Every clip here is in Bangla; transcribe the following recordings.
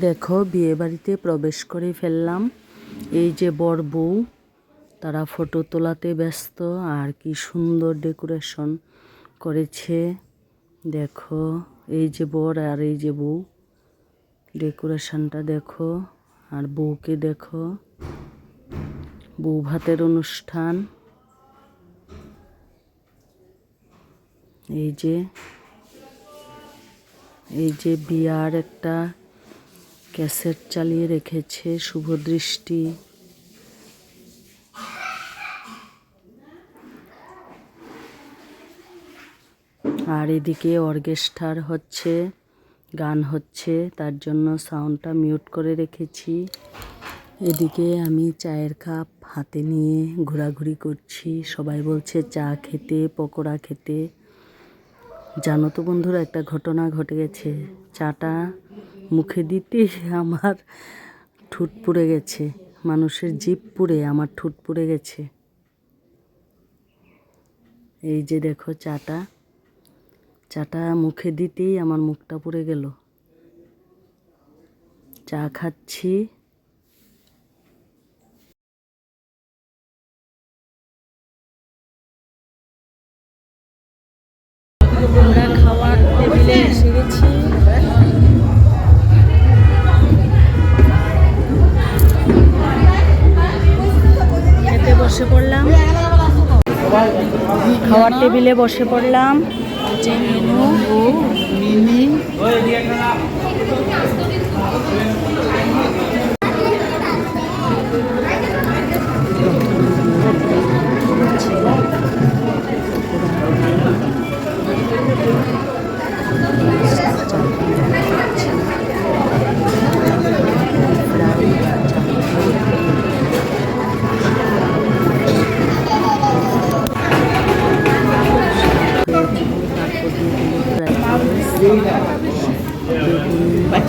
দেখো বিয়ে বাড়িতে প্রবেশ করে ফেললাম। এই যে বর বউ, তারা ফটো তোলাতে ব্যস্ত, আর কি সুন্দর ডেকোরেশন করেছে। দেখো, এই যে বর আর এই যে বউ, ডেকোরেশনটা দেখো, আর বউকে দেখো। বউ ভাতের অনুষ্ঠান। এই যে এই যে বিয়ার একটা ক্যাসেট চালিয়ে রেখেছে, শুভ দৃষ্টি। আর এদিকে অর্কেস্ট্রার হচ্ছে, গান হচ্ছে, তার জন্য সাউন্ডটা মিউট করে রেখেছি। এদিকে আমি চায়ের কাপ হাতে নিয়ে ঘোরাঘুরি করছি। সবাই বলছে, চা খেতে, পকোড়া খেতে। জানো তো বন্ধুরা, একটা ঘটনা ঘটে গেছে। চাটা মুখে দিতে আমার ঠুট পুড়ে গেছে। মানুষের জিভ পুড়ে, আমার ঠুট পুড়ে গেছে। এই যে দেখো চাটা। চাটা মুখে দিতেই আমার মুখটা পুড়ে গেল। চা খাচ্ছি। আমরা বসে পড়লাম। খাওয়ার টেবিলে বসে পড়লাম। যে মেনু।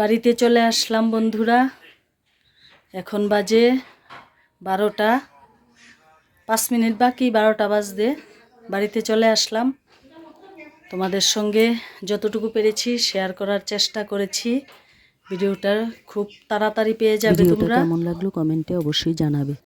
বাড়িতে চলে আসলাম বন্ধুরা। এখন বাজে বারোটা পাঁচ মিনিট বাকি বারোটা বাজতে। বাড়িতে চলে আসলাম। তোমাদের সঙ্গে যতটুকু পেরেছি শেয়ার করার চেষ্টা করেছি। ভিডিওটা খুব তাড়াতাড়ি পেয়ে যাবে তোমরা। কেমন লাগল কমেন্টে অবশ্যই জানাবে।